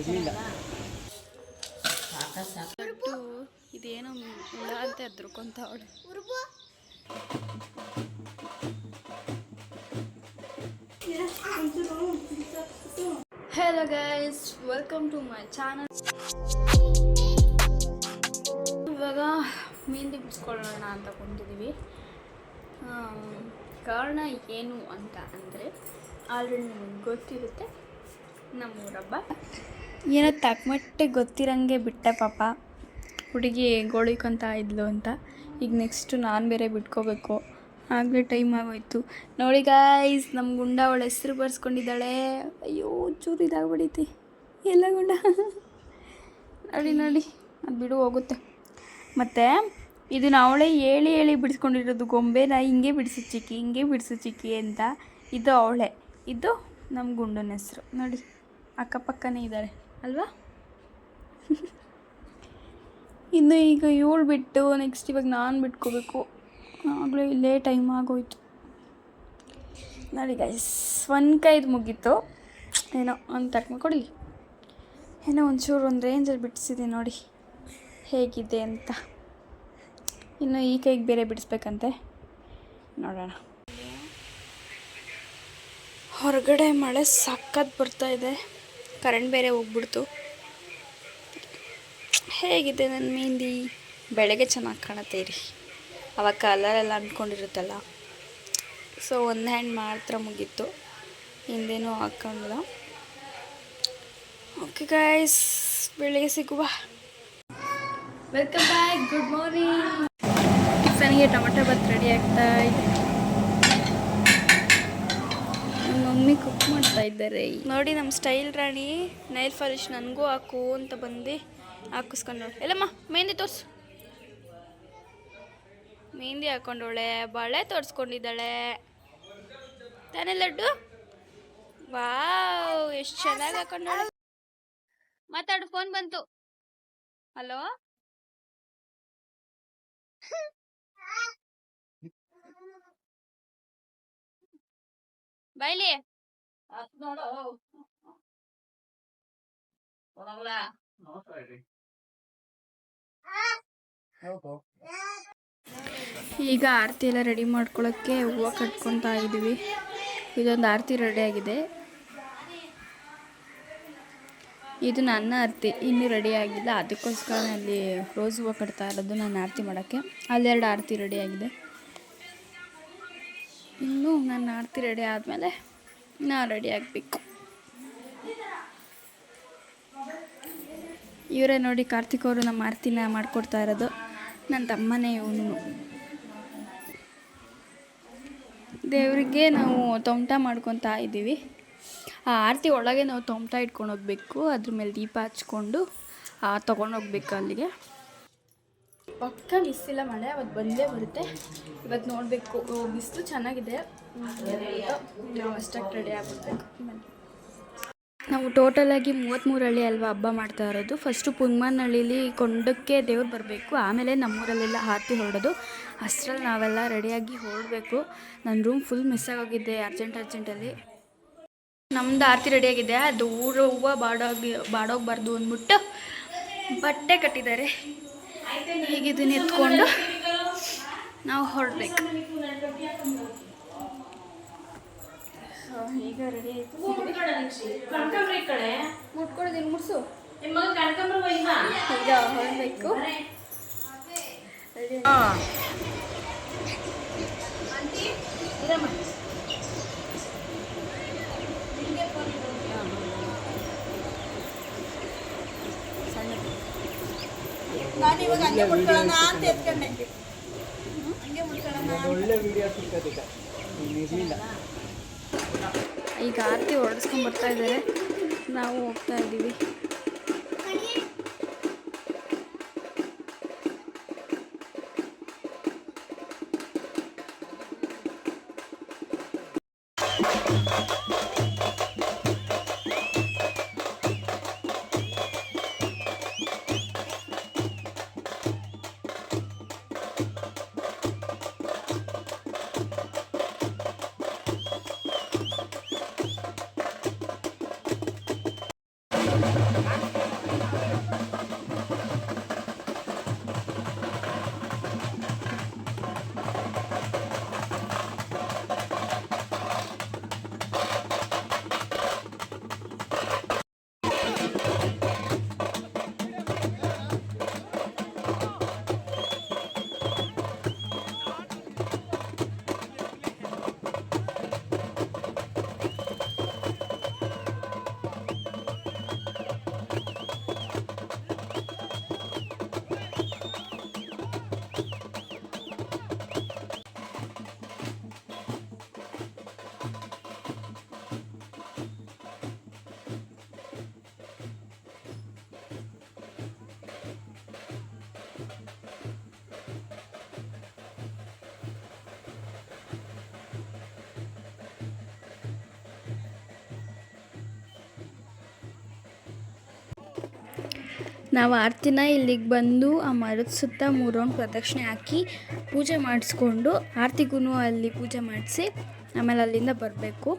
ಇರಲಿಲ್ಲ. ಇದೇನೋ ಹುಳ ಅಂತ hello guys welcome to my channel ಇವಾಗ ಮೆಹಂದಿ ಬಿಡಿಸ್ಕೊಳ್ಳೋಣ ಅಂತ ಕೊಂಡಿದ್ದೀವಿ ಕಾರಣ ಏನು ಅಂತ ಅಂದರೆ ಆಲ್ರೆಡಿ ನಿಮಗೆ ಗೊತ್ತಿರುತ್ತೆ ನಮ್ಮೂರ ಹಬ್ಬ ಏನೋ ತಕ್ಕಮಟ್ಟೆ ಗೊತ್ತಿರಂಗೆ ಬಿಟ್ಟೆ ಪಾಪ. ಹುಡುಗಿ ಗೋಳಿಕೊಂತ ಇದ್ಲು ಅಂತ. ಈಗ ನೆಕ್ಸ್ಟು ನಾನು ಬೇರೆ ಬಿಟ್ಕೋಬೇಕು. ಆಗಲೇ ಟೈಮ್ ಆಗೋಯ್ತು. ನೋಡಿ ಗಾಯ್ಸ್ ನಮ್ಮ ಗುಂಡ ಅವಳ ಹೆಸರು ಬರ್ಸ್ಕೊಂಡಿದ್ದಾಳೆ. ಅಯ್ಯೋ, ಚೂರು ಇದಾಗ್ಬಿಡೈತಿ. ಎಲ್ಲ ಗುಂಡ. ನೋಡಿ ನೋಡಿ. ಅದು ಬಿಡು, ಹೋಗುತ್ತೆ. ಮತ್ತು ಇದನ್ನ ಅವಳೇ ಹೇಳಿ ಹೇಳಿ ಬಿಡಿಸ್ಕೊಂಡಿರೋದು. ಗೊಂಬೆನ ಹಿಂಗೆ ಬಿಡಿಸು ಚಿಕ್ಕಿ, ಹಿಂಗೆ ಬಿಡಿಸು ಚಿಕ್ಕಿ ಅಂತ. ಇದು ಅವಳೆ. ಇದು ನಮ್ಮ ಗುಂಡನ ಹೆಸರು. ನೋಡಿ, ಅಕ್ಕಪಕ್ಕನೇ ಇದ್ದಾಳೆ ಅಲ್ವಾ? ಇನ್ನು ಈಗ ಇವಳು ಬಿಟ್ಟು ನೆಕ್ಸ್ಟ್ ಇವಾಗ ನಾನು ಬಿಟ್ಕೋಬೇಕು. ಆಗಲೇ ಇಲ್ಲೇ ಟೈಮ್ ಆಗೋಯ್ತು. ನೋಡಿ ಗೈಸ್ ಒಂದು ಕೈದು ಮುಗೀತು. ಏನೋ ಒಂದು ತಕ್ಕ ಕೊಡಿ ಏನೋ ಒಂಚೂರು ಒಂದು ರೇಂಜಲ್ಲಿ ಬಿಡಿಸಿದೆ ನೋಡಿ. ಹೇಗಿದೆ ಅಂತ. ಇನ್ನು ಈ ಕೈಗೆ ಬೇರೆ ಬಿಡಿಸ್ಬೇಕಂತೆ. ನೋಡೋಣ. ಹೊರಗಡೆ ಮಳೆ ಸಖತ್ ಬರ್ತಾ ಇದೆ. ಕರೆಂಟ್ ಬೇರೆ ಹೋಗ್ಬಿಡ್ತು. ಹೇಗಿದೆ ನನ್ನ ಮೆಹಂದಿ ಬೆಳಗ್ಗೆ ಚೆನ್ನಾಗಿ ಕಾಣುತ್ತೆ ರೀ ಅವಾಗ ಕಲರೆಲ್ಲ ಅಂದ್ಕೊಂಡಿರುತ್ತಲ್ಲ ಸೊ ಒಂದು ಹ್ಯಾಂಡ್ ಮಾತ್ರ ಮುಗೀತು. ಹಿಂದೇನೂ ಹಾಕೊಂಡಿಲ್ಲ ಓಕೆ ಗಾಯ್ಸ್ ಬೆಳಿಗ್ಗೆ ಸಿಗುವ. ವೆಲ್ಕಮ್ ಬ್ಯಾಕ್ ಗುಡ್ ಮಾರ್ನಿಂಗ್ ನನಗೆ ಟೊಮೆಟೊ ಬಾತ್ ರೆಡಿ ಆಗ್ತಾ ಇದೆ ನಮ್ಮ ಮಮ್ಮಿ ಕುಕ್ ಮಾಡ್ತಾ ಇದ್ದಾರೆ. ನೋಡಿ ನಮ್ಮ ಸ್ಟೈಲ್ ರಾಣಿ. ನೈಲ್ ಫಾಲಿಶ್ ನನಗೂ ಹಾಕು ಅಂತ ಬಂದು ಹಾಕಿಸ್ಕೊಂಡು ಎಲ್ಲಮ್ಮ ಮೆಹಂದಿ ತೋರಿಸು. ಮೆಹಂದಿ ಹಾಕೊಂಡವಳೆ, ಬಳೆ ತೋರಿಸ್ಕೊಂಡಿದ್ದಾಳೆ. ತಾನೇ ಲಡ್ಡು? ವಾವ್, ಎಷ್ಟು ಚೆನ್ನಾಗಿ ಹಾಕೊಂಡವಳೆ. ಮಾತಾಡು ಫೋನ್ ಬಂತು. ಹಲೋ ಬೈಲಿ. ಈಗ ಆರತಿ ಎಲ್ಲ ರೆಡಿ ಮಾಡ್ಕೊಳ್ಳೋಕ್ಕೆ ಹೂವು ಕಟ್ಕೊಂತ ಇದ್ದೀವಿ. ಇದೊಂದು ಆರತಿ ರೆಡಿ ಆಗಿದೆ. ಇದು ನನ್ನ ಆರತಿ ಇನ್ನೂ ರೆಡಿ ಆಗಿಲ್ಲ. ಅದಕ್ಕೋಸ್ಕರ ಅಲ್ಲಿ ರೋಸ್ ಹೂವು ಕಟ್ತಾ ಇರೋದು ನಾನು ಆರತಿ ಮಾಡೋಕ್ಕೆ. ಅಲ್ಲೆರಡು ಆರತಿ ರೆಡಿ ಆಗಿದೆ. ಇನ್ನು ನನ್ನ ಆರತಿ ರೆಡಿ ಆದಮೇಲೆ ನಾ ರೆಡಿ ಆಗಬೇಕು. ಇವರೇ ನೋಡಿ ಕಾರ್ತಿಕ್ ಅವರು ನಮ್ಮ ಆರತಿನ ಮಾಡಿಕೊಡ್ತಾ ಇರೋದು. ನನ್ನ ತಮ್ಮನೇ ಇವನು. ದೇವರಿಗೆ ನಾವು ತೊಮಟ ಮಾಡ್ಕೊತಾ ಇದ್ದೀವಿ. ಆ ಆರತಿ ಒಳಗೆ ನಾವು ತೊಮಟ ಇಟ್ಕೊಂಡು ಹೋಗ್ಬೇಕು. ಅದ್ರ ಮೇಲೆ ದೀಪ ಹಚ್ಕೊಂಡು ತೊಗೊಂಡೋಗ್ಬೇಕು ಅಲ್ಲಿಗೆ. ಪಕ್ಕ ಬಿಸಿಲ ಮಳೆ ಅವತ್ತು ಬಂದೇ ಬರುತ್ತೆ. ಇವತ್ತು ನೋಡಬೇಕು. ಬಿಸಿಲು ಚೆನ್ನಾಗಿದೆ. ನಾವು ಅಷ್ಟಾಗಿ ರೆಡಿ ಆಗ್ಬಿಡ್ಬೇಕು. ನಾವು ಟೋಟಲಾಗಿ ಮೂವತ್ತ್ಮೂರು ಹಳ್ಳಿ ಅಲ್ವಾ ಹಬ್ಬ ಮಾಡ್ತಾ ಇರೋದು. ಫಸ್ಟು ಪುಂಗ್ಮನಹಳ್ಳಿಲಿ ಕೊಂಡಕ್ಕೆ ದೇವ್ರು ಬರಬೇಕು. ಆಮೇಲೆ ನಮ್ಮೂರಲ್ಲೆಲ್ಲ ಆರತಿ ಹೊರಡೋದು. ಅಷ್ಟರಲ್ಲಿ ನಾವೆಲ್ಲ ರೆಡಿಯಾಗಿ ಹೊರಡಬೇಕು. ನನ್ನ ರೂಮ್ ಫುಲ್ ಮಿಸ್ ಆಗೋಗಿದ್ದೆ ಅರ್ಜೆಂಟ್ ಅರ್ಜೆಂಟಲ್ಲಿ ನಮ್ದು ಆರತಿ ರೆಡಿಯಾಗಿದೆ ಅದು ಊರು ಹೂವು ಬಾಡೋಗಿ, ಬಾಡೋಗಬಾರ್ದು ಅಂದ್ಬಿಟ್ಟು ಬಟ್ಟೆ ಕಟ್ಟಿದ್ದಾರೆ. ಈಗ ಇದನ್ನ ಎತ್ಕೊಂಡು ನಾವು ಹೊರಡ್ಬೇಕು. ಸೊ ಈಗ ರೆಡಿ ಆಯ್ತು. ಮುಟ್ಸು. ಈಗ ಹೊರಡ್ಬೇಕು. ನಾನು ಇವಾಗ ಹಂಗೆ ಮುಟ್ಕೊಳ್ಳೋಣ ಅಂತ ಎತ್ಕೊಂಡೆ. ಹಂಗೆ ಮುಟ್ಕೊಳ್ಳೋಣ ಒಳ್ಳೆ ವಿಡಿಯೋ ಸಿಗ್ತದೆ ಈಗ. ಇರಲಿಲ್ಲ. ಈಗ ಆರತಿ ಹೊರಡಿಸ್ಕೊಂಡು ಬರ್ತಾ ಇದ್ದಾರೆ. ನಾವು ಹೋಗ್ತಾ ಇದ್ದೀವಿ. ನಾವು ಆರತಿನ ಇಲ್ಲಿಗೆ ಬಂದು ಆ ಮರದ ಸುತ್ತ ಮೂರು ರೌಂಡ್ ಪ್ರದಕ್ಷಿಣೆ ಹಾಕಿ ಪೂಜೆ ಮಾಡಿಸ್ಕೊಂಡು ಆರತಿಗೂ ಅಲ್ಲಿ ಪೂಜೆ ಮಾಡಿಸಿ ಆಮೇಲೆ ಅಲ್ಲಿಂದ ಬರಬೇಕು.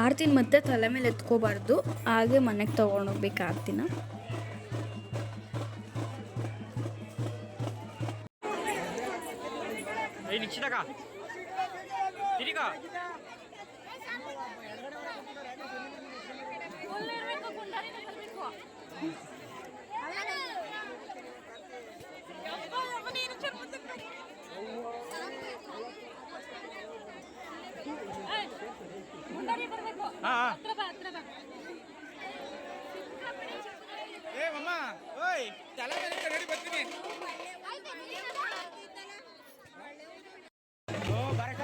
ಆರತಿನ ಮತ್ತೆ ತಲೆ ಮೇಲೆ ಎತ್ಕೋಬಾರ್ದು. ಹಾಗೆ ಮನೆಗೆ ತೊಗೊಂಡೋಗ್ಬೇಕು ಆರತಿನ. ಏ ತಿರಿಗ ಹಾ ಏ ಮಮ್ಮ ಓಯ್ ತಲೆ ಮೇಲೆ ಇಟ್ಕೊ, ನಡಿ ಬರ್ತೀನಿ ಓ ಬರಕ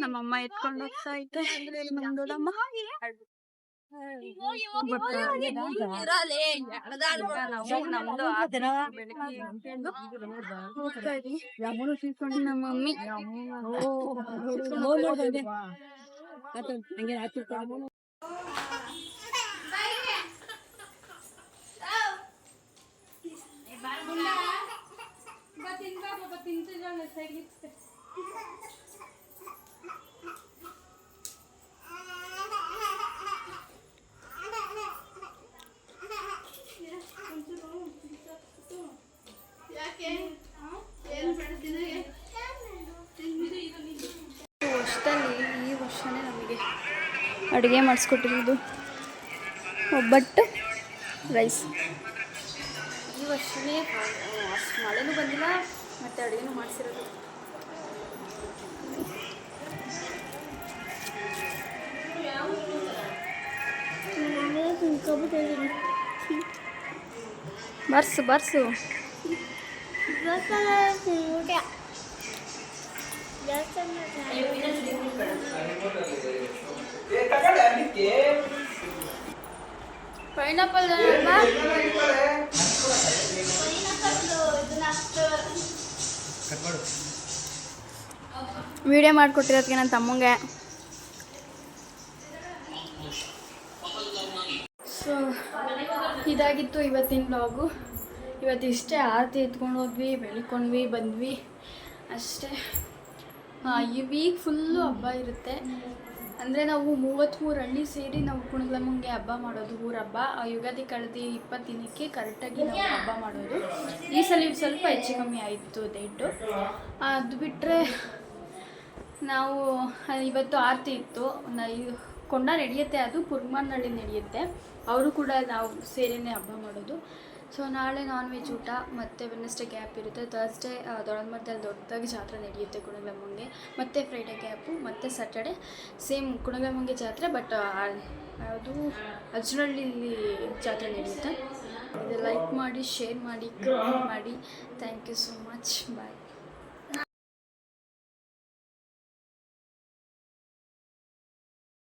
ನಮ್ಮಮ್ಮ ಎತ್ಕೊಂಡು ಹೋಗ್ತಾ ಐತೆ ನಮ್ಮ ದೊಡ್ಡಮ್ಮ ಹೋಗ್ತಾ ಇದೀವಿ ನಮ್ಮ ಮಮ್ಮಿ ವರ್ಷದಲ್ಲಿ ಈ ವರ್ಷನೇ ನಮಗೆ ಅಡುಗೆ ಮಾಡಿಸ್ಕೊಟ್ಟಿರೋದು. ಒಬ್ಬಟ್ಟು ರೈಸ್. ಈ ವರ್ಷನೇ ಅಷ್ಟು ಮಳೆನೂ ಬಂದಿಲ್ಲ ಮತ್ತು ಅಡುಗೆನೂ ಮಾಡಿಸಿರೋದು. ಬರ್ಸು ಬರ್ಸು. ಪೈನಾಪಲ್ ವಿಡಿಯೋ ಮಾಡಿಕೊಟ್ಟಿರೋದಕ್ಕೆ ನನ್ನ ತಮ್ಮಂಗೆ. ಸೊ ಇದಾಗಿತ್ತು ಇವತ್ತಿನ ಬ್ಲಾಗು ಇವತ್ತು ಇಷ್ಟೇ ಆರತಿ ಎತ್ಕೊಂಡು ಹೋದ್ವಿ ಬೆಳ್ಕೊಂಡ್ವಿ ಬಂದ್ವಿ. ಅಷ್ಟೇ. ಈ ವೀಕ್ ಫುಲ್ಲು ಹಬ್ಬ ಇರುತ್ತೆ. ಅಂದರೆ ನಾವು ಮೂವತ್ತ್ಮೂರು ಹಳ್ಳಿ ಸೇರಿ ನಾವು ಕುಣಗ್ಲಮ್ಮಂಗೆ ಹಬ್ಬ ಮಾಡೋದು, ಊರ ಹಬ್ಬ. ಆ ಯುಗಾದಿ ಕಳೆದು ಇಪ್ಪತ್ತು ದಿನಕ್ಕೆ ಕರೆಕ್ಟಾಗಿ ನಾವು ಹಬ್ಬ ಮಾಡೋದು. ಈ ಸಲ ಸ್ವಲ್ಪ ಹೆಚ್ಚು ಕಮ್ಮಿ ಆಯಿತು ಡೇಟು ಅದು ಬಿಟ್ಟರೆ ನಾವು ಇವತ್ತು ಆರತಿ ಇತ್ತು. ಕೊಂಡ ನಡೆಯುತ್ತೆ, ಅದು ಕುರ್ಮಾನಹಳ್ಳಿ ನಡೆಯುತ್ತೆ. ಅವರು ಕೂಡ ನಾವು ಸೇರಿನೇ ಹಬ್ಬ ಮಾಡೋದು. ಸೊ ನಾಳೆ ನಾನ್ ವೆಜ್ ಊಟ ಮತ್ತು ವೆನ್ನೆಸ್ಡೇ ಗ್ಯಾಪ್ ಇರುತ್ತೆ. ಥರ್ಸ್ಡೇ ದೊಡ್ಡಮರದಲ್ಲಿ ದೊಡ್ಡದಾಗಿ ಜಾತ್ರೆ ನಡೆಯುತ್ತೆ ಕುಣಗಮ್ಮಂಗೆ. ಮತ್ತು ಫ್ರೈಡೇ ಗ್ಯಾಪು ಮತ್ತು ಸ್ಯಾಟರ್ಡೆ ಸೇಮ್ ಕುಣಗಮ್ಮಂಗೆ ಜಾತ್ರೆ ಬಟ್ ಅದು ಅಜ್ನಹಳ್ಳಿಲಿ ಜಾತ್ರೆ ನಡೆಯುತ್ತೆ. ಲೈಕ್ ಮಾಡಿ ಶೇರ್ ಮಾಡಿ ಕಮೆಂಟ್ ಮಾಡಿ. Thank you so much bye